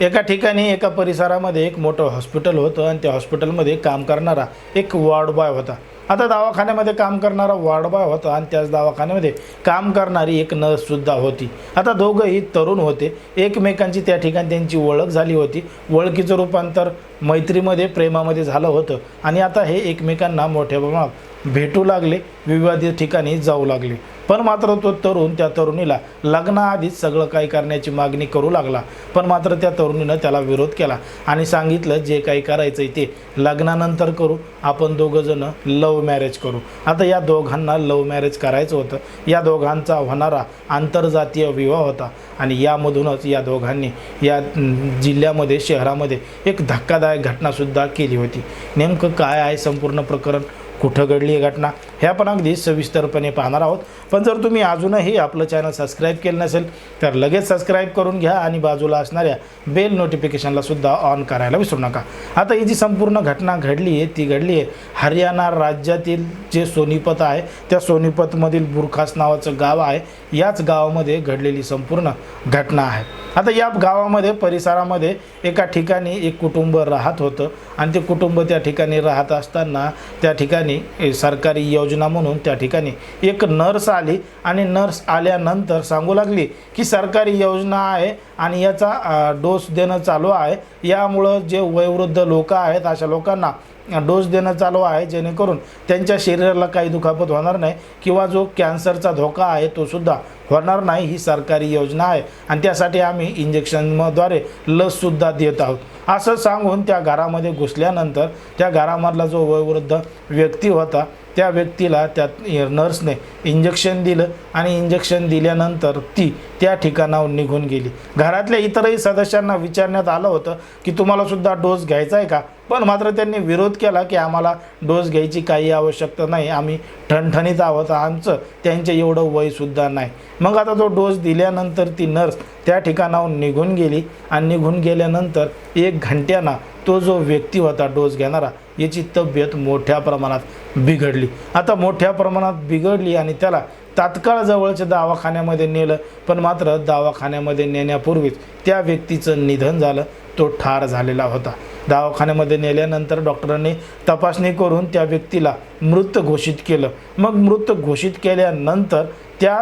एका ठिकाणी एका परिसरामध्ये एक मोठं हॉस्पिटल होतं आणि त्या हॉस्पिटलमध्ये काम करणारा एक वॉर्ड बॉय होता. आता दवाखान्यामध्ये काम करणारा वाडबा होता आणि त्याच दवाखान्यामध्ये काम करणारी एक नर्ससुद्धा होती. आता दोघंही तरुण होते. एकमेकांची त्या ठिकाणी त्यांची ओळख झाली होती. ओळखीचं रूपांतर मैत्रीमध्ये प्रेमामध्ये झालं होतं. आणि आता हे एकमेकांना मोठ्या प्रमाणात भेटू लागले विवादित ठिकाणी जाऊ लागले. पण मात्र तो तरुण त्या तरुणीला लग्नाआधीच सगळं काही करण्याची मागणी करू लागला. पण मात्र त्या तरुणीनं त्याला विरोध केला आणि सांगितलं जे काही करायचं आहे ते लग्नानंतर करू. आपण दोघंजणं लव मॅरेज करू. आता या दोघांना लव मॅरेज करायचं होतं. या दोघांचा होणारा आंतरजातीय विवाह होता. आणि यामधूनच या दोघांनी या जिल्ह्यामध्ये शहरामध्ये एक धक्कादायक घटनासुद्धा केली होती. नेमकं काय आहे संपूर्ण प्रकरण? कुठं घडली ही घटना? हे आपण अगदी सविस्तरपणे पाहणार आहोत. पण जर तुम्ही अजूनही आपलं चॅनल सबस्क्राईब केलं नसेल तर लगेच सबस्क्राईब करून घ्या आणि बाजूला असणाऱ्या बेल नोटिफिकेशनला सुद्धा ऑन करायला विसरू नका. आता ही जी संपूर्ण घटना घडली आहे ती घडली आहे हरियाणा राज्यातील जे सोनीपत आहे त्या सोनीपतमधील बुरखास नावाचं गाव आहे. याच गावामध्ये घडलेली संपूर्ण घटना आहे. आता या गावामध्ये परिसरामध्ये एका ठिकाणी एक कुटुंब राहत होतं. आणि ते कुटुंब त्या ठिकाणी राहत असताना त्या ठिकाणी सरकारी योजना म्हणून त्या ठिकाणी एक नर्स आली. आणि नर्स आल्यानंतर सांगू लागली की सरकारी योजना आहे आणि याचा डोस देणं चालू आहे. यामुळं जे वयोवृद्ध लोक आहेत अशा लोकांना डोस देणं चालू आहे. जेणेकरून त्यांच्या शरीराला काही दुखापत होणार नाही किंवा जो कॅन्सरचा धोका आहे तो सुद्धा होणार नाही ही सरकारी योजना आहे. आणि त्यासाठी आम्ही इंजेक्शनद्वारे लससुद्धा देत आहोत. असं सांगून त्या घरामध्ये घुसल्यानंतर त्या घरामधला जो वयोवृद्ध व्यक्ती होता त्या व्यक्तीला त्या नर्सने इंजेक्शन दिलं आणि इंजेक्शन दिल्यानंतर ती त्या ठिकाणाहून निघून गेली. घरातल्या इतरही सदस्यांना विचारण्यात आलं होतं की तुम्हालासुद्धा डोस घ्यायचा आहे का? पण मात्र त्यांनी विरोध केला की आम्हाला डोस घ्यायची काही आवश्यकता नाही. आम्ही ठणठणीत आहोत. आमचं त्यांचं एवढं वयसुद्धा नाही. मग आता तो डोस दिल्यानंतर ती नर्स त्या ठिकाणाहून निघून गेली आणि निघून गेल्यानंतर एक घंट्यानं तो जो व्यक्ती होता डोस घेणारा याची तब्येत मोठ्या प्रमाणात बिघडली. आता मोठ्या प्रमाणात बिघडली आणि त्याला तात्काळ जवळच्या दवाखान्यामध्ये नेलं पण मात्र दवाखान्यामध्ये नेण्यापूर्वीच त्या व्यक्तीचं निधन झालं तो ठार झालेला होता. दवाखान्यामध्ये नेल्यानंतर डॉक्टरांनी तपासणी करून त्या व्यक्तीला मृत घोषित केलं. मग मृत घोषित केल्यानंतर त्या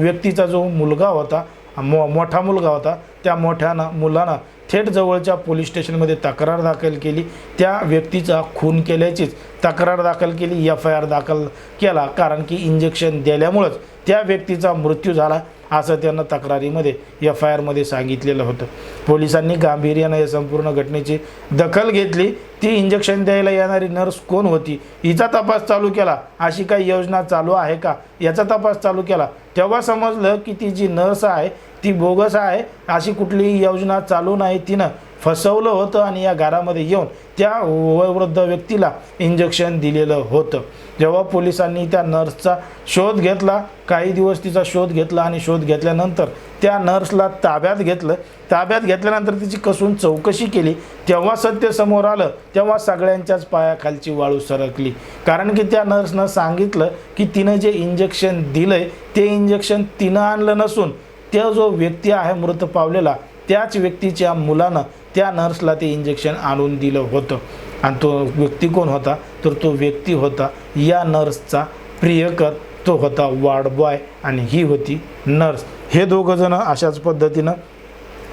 व्यक्तीचा जो मुलगा होता मो मोठा मुलगा होता त्या मोठ्यानं मुलानं थेट जवळच्या पोलीस स्टेशनमध्ये तक्रार दाखल केली. त्या व्यक्तीचा खून केल्याचीच तक्रार दाखल केली. एफ आय आर दाखल केला. कारण की इंजेक्शन दिल्यामुळंच त्या व्यक्तीचा मृत्यू झाला असं त्यांना तक्रारीमध्ये एफ आय आरमध्ये सांगितलेलं होतं. पोलिसांनी गांभीर्यानं या संपूर्ण घटनेची दखल घेतली. ती इंजेक्शन द्यायला येणारी नर्स कोण होती हिचा तपास चालू केला. अशी काही योजना चालू आहे का? याचा तपास चालू केला. तेव्हा समजलं की ती जी नर्स आहे ती बोगस आहे. अशी कुठलीही योजना चालू नाही. तिनं फसवलं होतं आणि या घरामध्ये येऊन त्या वयोवृद्ध व्यक्तीला इंजेक्शन दिलेलं होतं. जेव्हा पोलिसांनी त्या नर्सचा शोध घेतला काही दिवस तिचा शोध घेतला आणि शोध घेतल्यानंतर त्या नर्सला ताब्यात घेतलं. ताब्यात घेतल्यानंतर तिची कसून चौकशी केली. तेव्हा सत्य समोर आलं. तेव्हा सगळ्यांच्याच पायाखालची वाळू सरकली. कारण की त्या नर्सनं सांगितलं की तिनं जे इंजेक्शन दिलं ते इंजेक्शन तिनं आणलं नसून तो जो व्यक्ती आहे मृत पावलेला त्याच व्यक्तीच्या मुलानं त्या नर्सला ते इंजेक्शन आणून दिलं होतं. आणि तो व्यक्ती कोण होता? तर तो व्यक्ती होता या नर्सचा प्रियकर. तो होता वार्ड बॉय आणि ही होती नर्स. हे दोघंजणं अशाच पद्धतीनं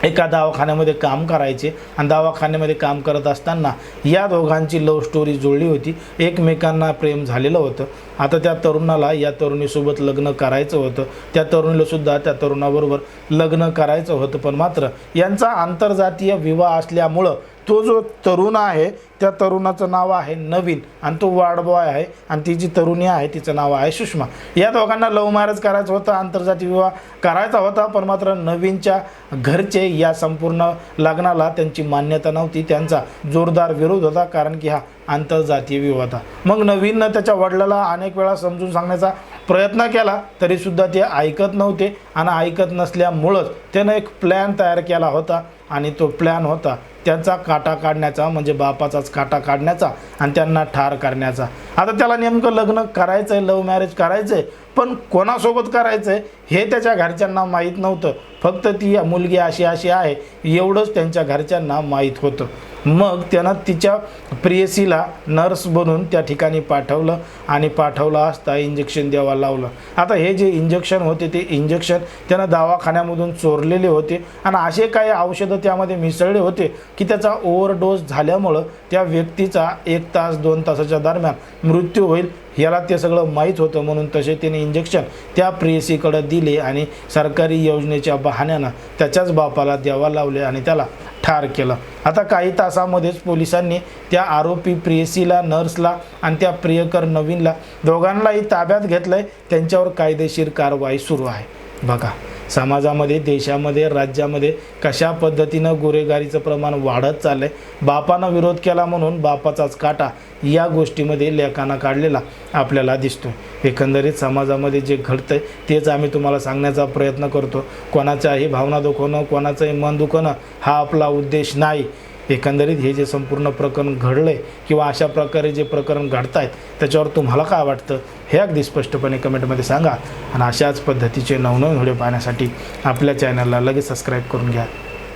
एका दवाखान्यामध्ये काम करायचे आणि दवाखान्यामध्ये काम करत असताना या दोघांची लव्ह स्टोरी जुळली होती. एकमेकांना प्रेम झालेलं होतं. आता त्या तरुणाला या तरुणीसोबत लग्न करायचं होतं. त्या तरुणीलासुद्धा त्या तरुणाबरोबर लग्न करायचं होतं. पण मात्र यांचा आंतरजातीय विवाह असल्यामुळं तो जो तरुण आहे त्या तरुणाचं नाव आहे नवीन. आणि तो वाडबॉय आहे आणि ती जी तरुणी आहे तिचं नाव आहे सुषमा. या दोघांना लव्ह मॅरेज करायचं होतं आंतरजातीय विवाह करायचा होता पण मात्र नवीनच्या घरचे या संपूर्ण लग्नाला त्यांची मान्यता नव्हती. त्यांचा जोरदार विरोध होता कारण की हा आंतरजातीय विवाह होता. मग नवीननं त्याच्या वडिलाला अनेक वेळा समजून सांगण्याचा प्रयत्न केला तरीसुद्धा ते ऐकत नव्हते. आणि ऐकत नसल्यामुळंच त्यानं एक प्लॅन तयार केला होता. आणि तो प्लॅन होता. त्यांचा काटा काढण्याचा म्हणजे बापाचाच काटा काढण्याचा आणि त्यांना ठार करण्याचा. आता त्याला नेमकं लग्न करायचं आहे लव्ह मॅरेज करायचं आहे पण कोणासोबत करायचं आहे हे त्याच्या घरच्यांना माहीत नव्हतं. फक्त ती मुलगी अशी अशी आहे एवढंच त्यांच्या घरच्यांना माहीत होतं. मग त्यानं तिच्या प्रियसीला नर्स बनून त्या ठिकाणी पाठवलं आणि पाठवलं असता इंजेक्शन द्यावा लावलं. आता हे जे इंजेक्शन होते ते इंजेक्शन त्यानं दवाखान्यामधून चोरलेले होते आणि असे काही औषधं त्यामध्ये मिसळले होते की त्याचा ओव्हरडोस झाल्यामुळं त्या व्यक्तीचा एक तास दोन तासाच्या दरम्यान मृत्यू होईल याला ते सगळं माहीत होतं म्हणून तसे त्याने इंजेक्शन त्या प्रेयसीकडं दिले आणि सरकारी योजनेच्या बहाण्यानं त्याच्याच बापाला द्यावा लावले आणि त्याला ठार केलं. आता काही तासामध्येच पोलिसांनी त्या आरोपी प्रियसीला नर्सला आणि त्या प्रियकर नवीनला दोघांनाही ताब्यात घेतलं आहे त्यांच्यावर कायदेशीर कारवाई सुरू आहे. बघा समाजामध्ये देशामध्ये राज्यामध्ये कशा पद्धतीनं गुन्हेगारीचं प्रमाण वाढत चाललं आहे बापानं विरोध केला म्हणून बापाचाच काटा या गोष्टीमध्ये लेखाना काढलेला आपल्याला दिसतो एकंदरीत समाजामध्ये जे घडतंय तेच आम्ही तुम्हाला सांगण्याचा प्रयत्न करतो. कोणाच्याही भावना दुखवणं कोणाचंही मन दुखवणं हा आपला उद्देश नाही. एकंदरीत हे जे संपूर्ण प्रकरण घडलं आहे किंवा अशा प्रकारे जे प्रकरण घडत आहेत त्याच्यावर तुम्हाला काय वाटतं? हे अगदी स्पष्टपणे कमेंटमध्ये सांगा. आणि अशाच पद्धतीचे नवनवीन व्हिडिओ पाहण्यासाठी आपल्या चॅनलला लगेच सबस्क्राईब करून घ्या.